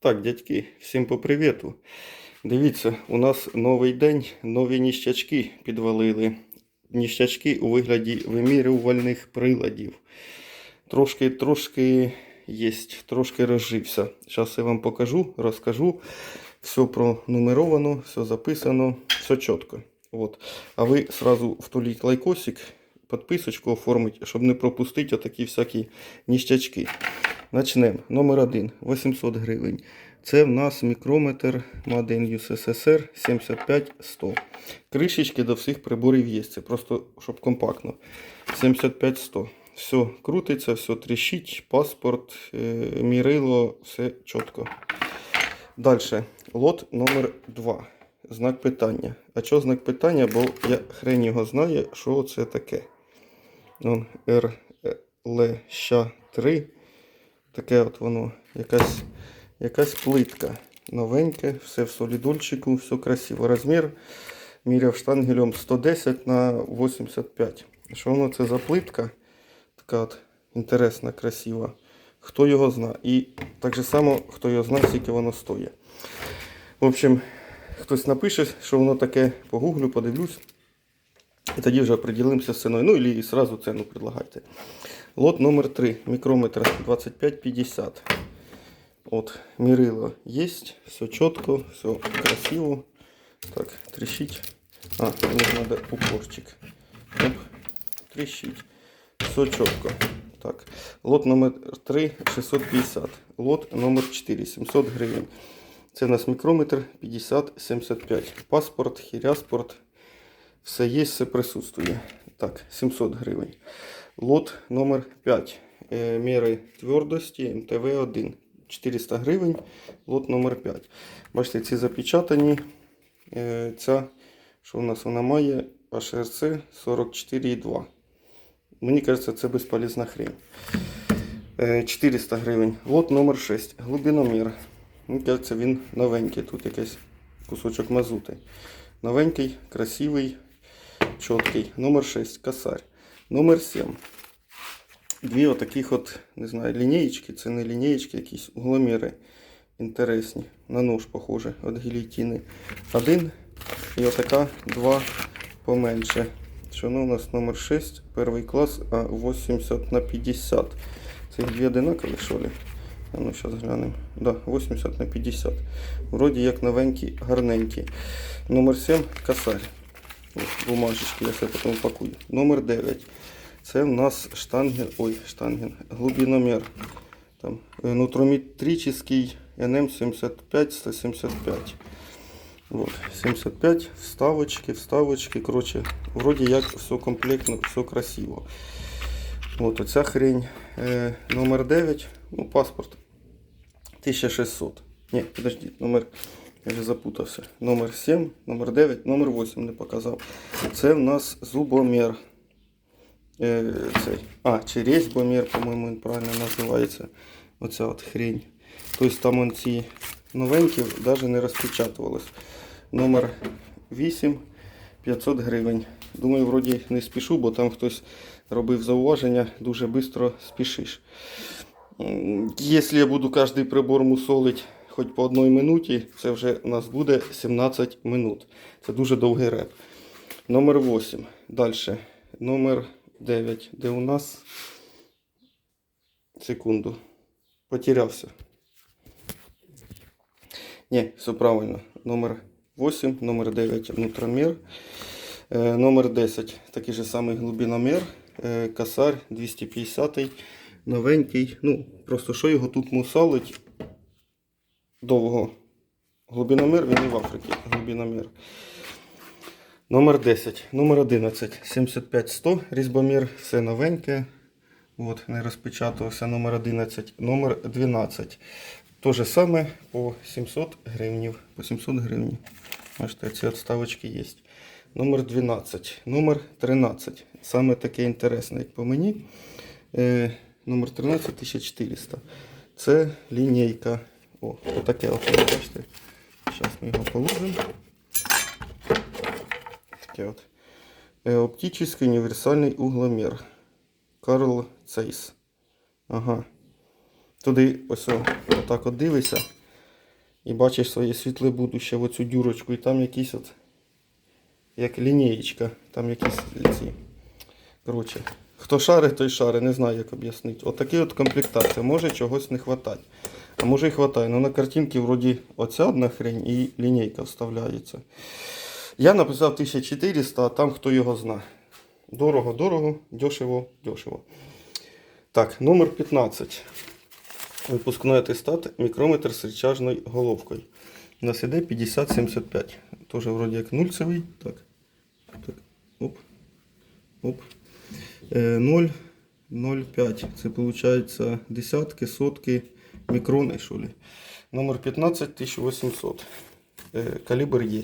Так, дядьки, всім по привіту. Дивіться, у нас новий день, нові ніщачки підвалили. Ніщачки у вигляді вимірювальних приладів. Трошки, трошки є, трошки розжився. Зараз я вам покажу, розкажу. Все пронумеровано, все записано, все чітко. От. А ви сразу втуліть лайкосик, підписочку оформить, щоб не пропустити отакі всякі ніщачки. Начнемо. Номер 1 800 гривень. Це в нас мікрометр Made in USSR 75100. Кришечки до всіх приборів є. Це просто щоб компактно. 75100. Все крутиться, все тріщить, паспорт, е, мірило, все чітко. Далі. Лот номер 2. Знак питання. А що знак питання? Бо я хрен його знає, що це таке. Вон РЛ 3. Таке от воно, якась, якась плитка. Новеньке, все в солідольчику, все красиво. Розмір міряв штангелем 110 на 85. Що воно це за плитка? Така от інтересна, красива. Хто його знає. І так же само, хто його знає, скільки воно стоїть. В общем, хтось напише, що воно таке, погуглю, подивлюсь. І тоді вже определимося з ціною. Ну, і сразу ціну предлагайте. Лот номер 3. Мікрометр 2550. От, мірило є, все чітко, все красиво. Так, трещить. А, мені треба упорчик. Оп, трещить. Все чітко. Так, лот номер 3 650. Лот номер 4 700 гривень. Це у нас мікрометр 50-75. Паспорт, хіряспорт. Все є, все присутствує. Так, 700 гривень. Лот номер 5. Е, Міри твердості МТВ-1. 400 гривень. Лот номер 5. Бачите, ці запечатані. Е, Ця, що у нас вона має? HRC 44,2. Мені кажеться, це безполезна хрень. Е, 400 гривень. Лот номер 6. Глибиномір. Мені кажеться, він новенький. Тут якийсь кусочок мазути. Новенький, красивий, чіткий. Номер 6. Косарь. Номер 7. Дві отаких от, не знаю, лінієчки. Це не лінієчки, якісь угломіри інтересні. На нож похоже від гілітіни. Один і отака два поменше. Що воно у нас номер 6, перший клас, а 80 на 50. Це дві одинакові, що ли? А ну, зараз глянемо. Да, 80 на 50. Вроді як новенькі, гарненькі. Номер 7 косарь. Ось, бумажечки, я все потім пакую. Номер 9. Це в нас штанген, ой, штанген, глибиномір. Там, нутрометрический НМ75 175. Вот, 75, вставочки, вставочки. Короче, вроде як все комплектно, все красиво. Вот оця хрень. Е, номер 9, ну, паспорт 1600. Ні, подожди, номер. Я вже запутався. Номер 7, номер 9, номер 8 не показав. Це в нас зубомір. Е, цей. А, чи резьбомір, по-моєму, він правильно називається. Оця от хрень. Тобто там он ці новенькі навіть не розпечатувались. Номер 8 500 гривень. Думаю, вроді не спішу, бо там хтось робив зауваження, дуже швидко спішиш. Якщо я буду кожен прибор мусолити хоч по одній минуті, це вже у нас буде 17 минут. Це дуже довгий реп. Номер 8. Далі. Номер 9. Де у нас? Секунду. Потерявся. Ні, все правильно. Номер 8, номер 9 внутромір. Е, номер 10 такий же самий глибиномір. Е, косарь 250 новенький. Ну, просто що його тут мусалить довго. Глибиномір, він і в Африці. Глибиномір. Номер 10, номер 11, 75-100 різьбомір, все новеньке. От, не розпечатався номер 11, номер 12. То саме по 700 гривнів. По 700 гривень. Бачите, ці отставочки є. Номер 12, номер 13. Саме таке інтересне, як по мені. Е, номер 13 1400. Це лінійка. О, отаке от, бачите. Зараз ми його положимо. Таке от. Е, оптичний універсальний угломір. Карл Цейс. Ага. Туди ось отак от дивишся. і бачиш своє світле будуще в оцю дюрочку, і там якісь от як лінієчка, там якісь ці. Коротше, хто шарить, той шарить, не знаю, як об'яснити. Отакий от комплектація. Може чогось не хватати. А може і хватає. Ну на картинці вроді оця одна хрень і лінійка вставляється. Я написав 1400, а там хто його зна. Дорого, дорого, дешево, дешево. Так, номер 15. Випускний атестат, мікрометр з речажною головкою. У нас іде 5075. Тоже вроді як нульцевий. Так. Так. Оп. Оп. Е, 0, 0,5. Це виходить десятки, сотки, мікрони, що ли. Номер 15 1800. Е, калібр є.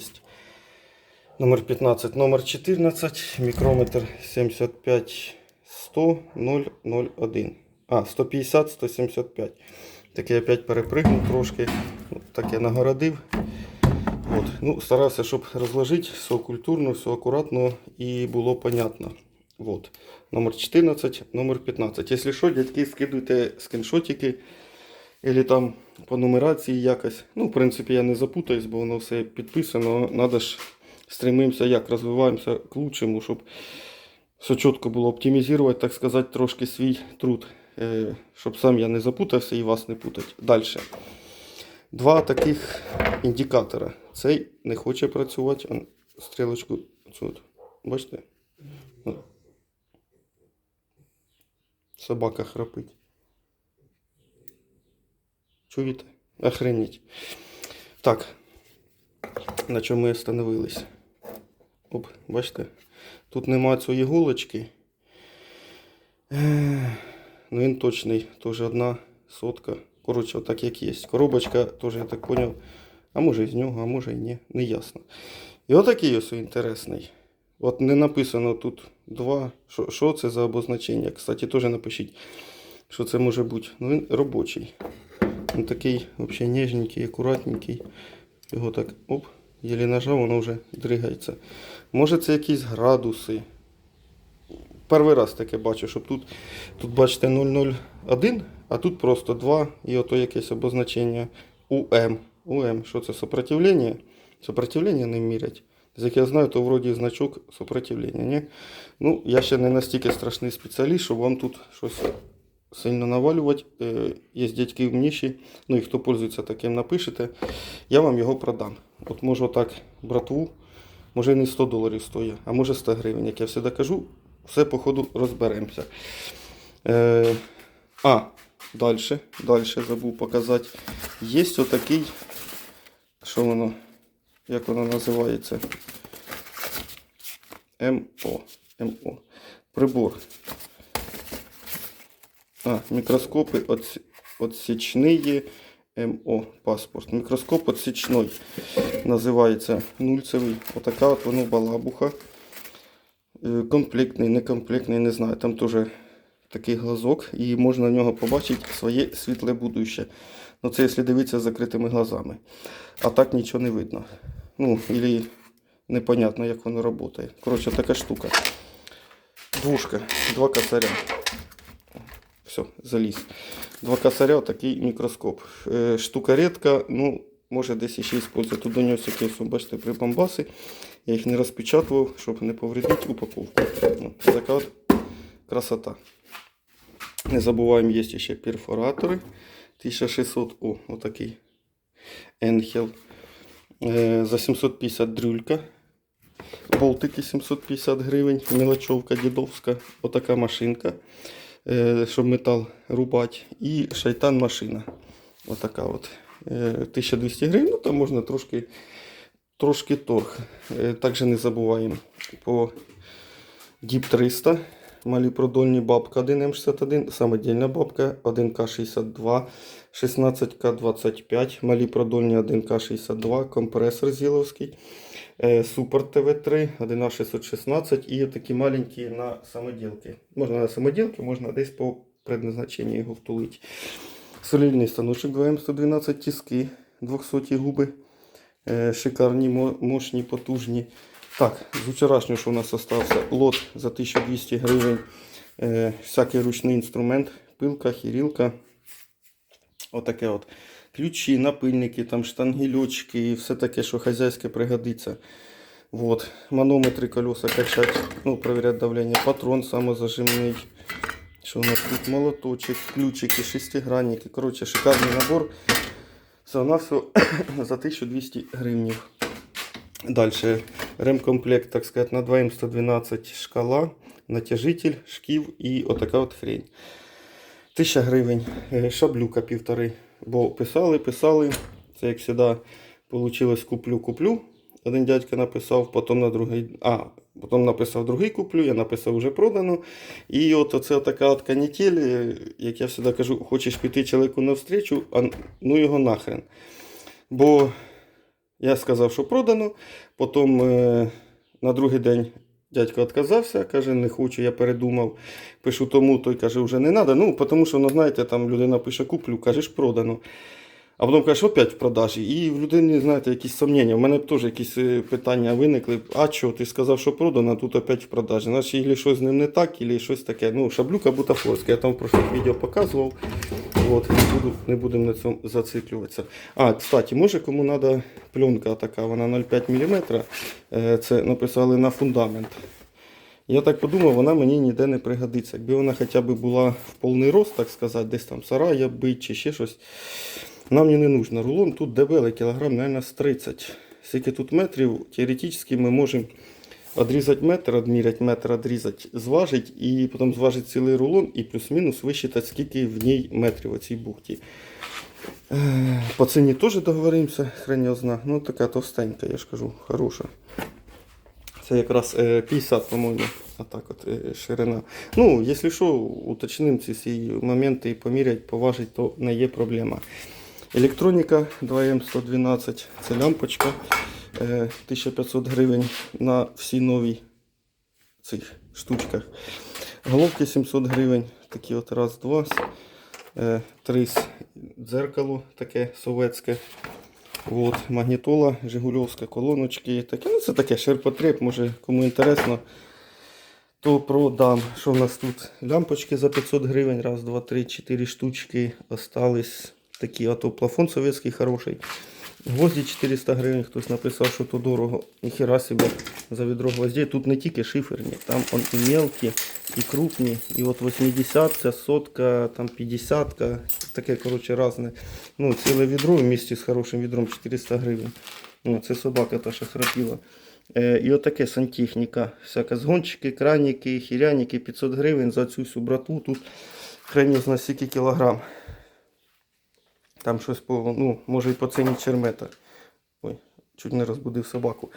Номер 15, номер 14, мікрометр 75 100 001. А, 150 175. Так я опять перепригнув трошки. Так я нагородив. От. Ну, старався, щоб розложити все культурно, все акуратно і було понятно. Вот. Номер 14, номер 15. Якщо що, дядьки, скидуйте скріншотики. Или там по нумерації якось. Ну, в принципі, я не запутаюсь, бо воно все підписано. Надо ж стремимося, як розвиваємося к лучшему, щоб все чітко було оптимізувати, так сказати, трошки свій труд. Е, щоб сам я не запутався і вас не путати. Далі. Два таких індикатора. Цей не хоче працювати. Стрілочку цю. Бачите? Собака храпить. Чуєте? Охренеть. Так. На чому ми остановились? Оп, бачите? Тут нема цієї іголочки. Ех, Ну він точний, теж одна сотка. Коротше, отак як є. Коробочка теж, я так зрозумів. А може з нього, а може і ні. Не ясно. І отакий ось інтересний. От не написано тут два. Що, що це за обозначення? Кстати, теж напишіть, що це може бути. Ну він робочий. Він такий взагалі ніжненький, акуратненький. Його так оп, єлі нажав, воно вже дригається. Може це якісь градуси. Перший раз таке бачу, щоб тут, тут бачите 001, а тут просто 2 і ото якесь обозначення УМ. УМ. Що це сопротивлення? Сопротивлення не мірять. З як я знаю, то вроді значок сопротивлення. Ні? Ну, я ще не настільки страшний спеціаліст, щоб вам тут щось сильно навалювати. Е, Є дядьки вмніші, ну і хто пользується таким, напишете. Я вам його продам. От можу так братву, може не 100 доларів стоїть, а може 100 гривень, як я завжди кажу. Все по ходу розберемося. Е, а, далі, далі забув показати. Є отакий, що воно, як воно називається? МО. МО. Прибор. А, мікроскопи отс- отсічні МО паспорт. Мікроскоп отсічний називається нульцевий. Отака от воно балабуха. Е, Комплектний, некомплектний, не знаю. Там теж такий глазок, і можна на нього побачити своє світле будуще. Ну це якщо дивитися з закритими глазами. А так нічого не видно. Ну, і непонятно, як воно працює. Коротше, така штука. Двушка, два косаря. Все, заліз. Два косаря, такий мікроскоп. Е, штука рідка, ну, може десь ще використовувати. Тут до нього бачите, прибамбаси. Я їх не розпечатував, щоб не повредити упаковку. Ну, така от красота. Не забуваємо, є ще перфоратори. 1600, о, отакий Енхел. Е, за 750 дрюлька. Болтики 750 гривень. Мелочовка дідовська. Отака машинка. Е, щоб метал рубати. І шайтан машина. Отака от. Е, 1200 гривень. Ну там можна трошки трошки торг. Е, Також не забуваємо по DIP 300. Малі продольні бабка 1М61, самодільна бабка 1К62, 16К25, малі продольні 1К62, компресор Зіловський, е, Супер ТВ3, 1А616 і такі маленькі на самоділки. Можна на самоділки, можна десь по предназначенню його втулити. Солільний станочок 2М112 тиски, 200 губи. Е, шикарні, мощні, потужні. Так, з вчорашнього, що у нас залишився лот за 1200 гривень. Е, всякий ручний інструмент, пилка, хірілка. Отаке от. Ключі, напильники, там штангелючки, все таке, що хазяйське пригодиться. Вот. Манометри колеса качать, ну, проверять давление. Патрон самозажимний. Що у нас тут? Молоточок, ключики, шестигранники. Коротше, шикарний набор. Все на все за 1200 гривнів. Дальше ремкомплект, так сказать, на 2М112 шкала, натяжитель, шків і отака от хрень. 1000 гривень, е, шаблюка півтори. Бо писали, писали. Це як завжди вийшло куплю, куплю. Один дядька написав, потім на другий. А, потім написав другий куплю, я написав вже продано. І от оце така канітель, як я завжди кажу, хочеш піти чоловіку навстрічу, а ну його нахрен. Бо я сказав, що продано. Потім е, на другий день дядько відказався, каже, не хочу, я передумав. Пишу тому, той каже, вже не треба. Ну, тому що, ну, знаєте, там людина пише куплю, кажеш, продано. А потім кажеш, опять в продажі. І в людини, знаєте, якісь сумніння. У мене теж якісь е, питання виникли. А що, ти сказав, що продано, а тут опять в продажі. Значить, або щось з ним не так, або щось таке. Ну, шаблюка бутафорська. Я там в прошлих відео показував. От, не, буду, не будемо на цьому зациклюватися. А, кстати, може кому треба пленка така, вона 0,5 мм. Е, Це написали на фундамент. Я так подумав, вона мені ніде не пригодиться. Якби вона хоча б була в повний рост, так сказати, десь там сарая бить чи ще щось. Нам не нужно. Рулон тут дебелий, кілограм, мабуть, з 30. Скільки тут метрів, теоретично ми можемо відрізати метр, відміряти метр, відрізати, зважити і потім зважити цілий рулон і плюс-мінус висчитати, скільки в ній метрів у цій бухті. Е, По ціні теж договоримося, хрен його зна. Ну така товстенька, я ж кажу, хороша. Це якраз е, 50, по-моєму, а так от е, ширина. Ну, якщо що, уточнимо ці всі моменти і поміряти, поважити, то не є проблема. Електроніка 2М112, це лямпочка. Е, 1500 гривень на всі нові цих штучках. Головки 700 гривень, такі от раз, два, е, три дзеркало таке советське. От, магнітола, Жигульовська, колоночки. Таке, ну, це таке ширпотреб, може кому інтересно, то продам. Що в нас тут? Лямпочки за 500 гривень, раз, два, три, чотири штучки остались. Такі, а то плафон советський хороший. Гвозді 400 гривень, хтось написав, що то дорого. Ніхера себе за відро гвоздей. Тут не тільки шиферні, там он і мелкі, і крупні. І от 80, сотка, там 50, таке, коротше, різне. Ну, ціле відро в місті з хорошим відром 400 гривень. Ну, це собака та що храпіла. Е, і отаке сантехніка. Всяка згончики, краніки, хіряники 500 гривень за цю всю братву. Тут хрень на стільки кілограм. Там щось по, ну, може і по ціні чермета. Ой, чуть не розбудив собаку.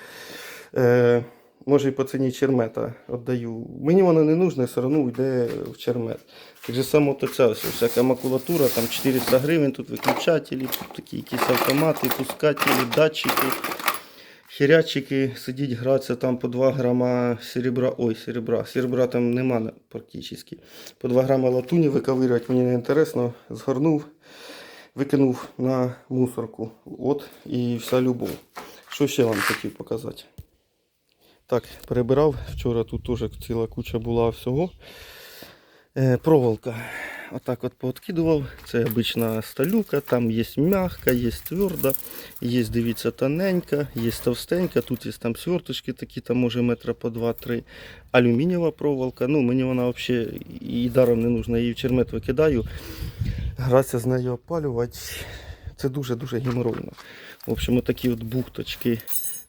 Е, може і по ціні чермета віддаю. Мені воно не нужно, все одно йде в чермет. Так же само то ця ось, всяка макулатура, там 400 гривень, тут виключателі, тут такі якісь автомати, пускателі, датчики. Хірячики, сидіть, гратися там по 2 грама серебра. Ой, серебра. Серебра там нема практично. По 2 грама латуні виковирювати мені не інтересно. Згорнув, викинув на мусорку. От і вся любов. Що ще вам хотів показати? Так, перебирав. Вчора тут теж ціла куча була всього. Е, проволока. Отак от пооткидував. Це обична сталюка, там є м'яка, є тверда, є, дивіться, тоненька, є товстенька, тут є там сверточки такі, там може метра по 2-3. Алюмінієва проволока. Ну, мені вона взагалі і даром не нужна, її в чермет викидаю. Гратися з нею опалювати. Це дуже-дуже геморройно. В общем, такі от бухточки.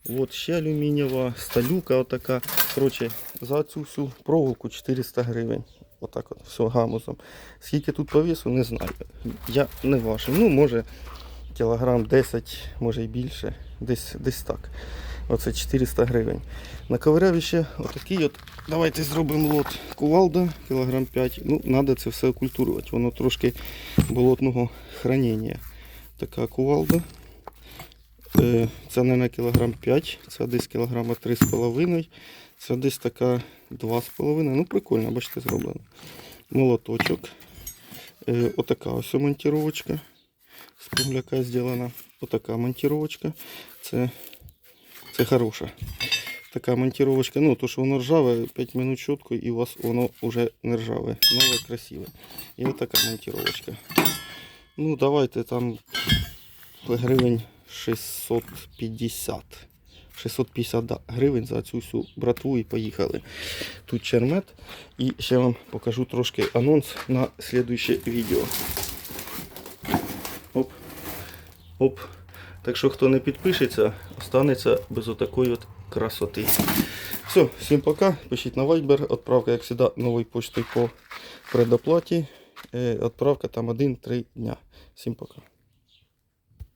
От ще алюмінієва, сталюка отака. Коротше, за цю всю проволоку 400 гривень. Отак от, все гамузом. Скільки тут по весу, не знаю. Я не важив. Ну, може, кілограм 10, може і більше. Десь, десь так. Оце 400 гривень. Наковиряв ще отакий от. Давайте зробимо лот кувалда, кілограм 5. Ну, треба це все окультурувати. Воно трошки болотного хранення. Така кувалда. Е, Це не на кілограм 5, це десь кілограма 3,5. Це десь така 2,5. Ну, прикольно, бачите, зроблено. Молоточок. Е, Отака ось монтировочка. З кругляка зроблена. Отака монтировочка. Це, це хороша. Така монтировочка. Ну, то, що воно ржаве, 5 минут чітко і у вас воно вже не ржаве. Нове, красиве. І отака монтировочка. Ну, давайте там гривень 650. 650 да, гривень за цю всю братву і поїхали. Тут чермет. І ще вам покажу трошки анонс на слідуюче відео. Оп. Оп. Так що, хто не підпишеться, останеться без отакої от красоти. Все, всім пока. Пишіть на Viber. Отправка, як завжди, новою почтою по предоплаті. Е, Отправка там 1-3 дня. Всім пока.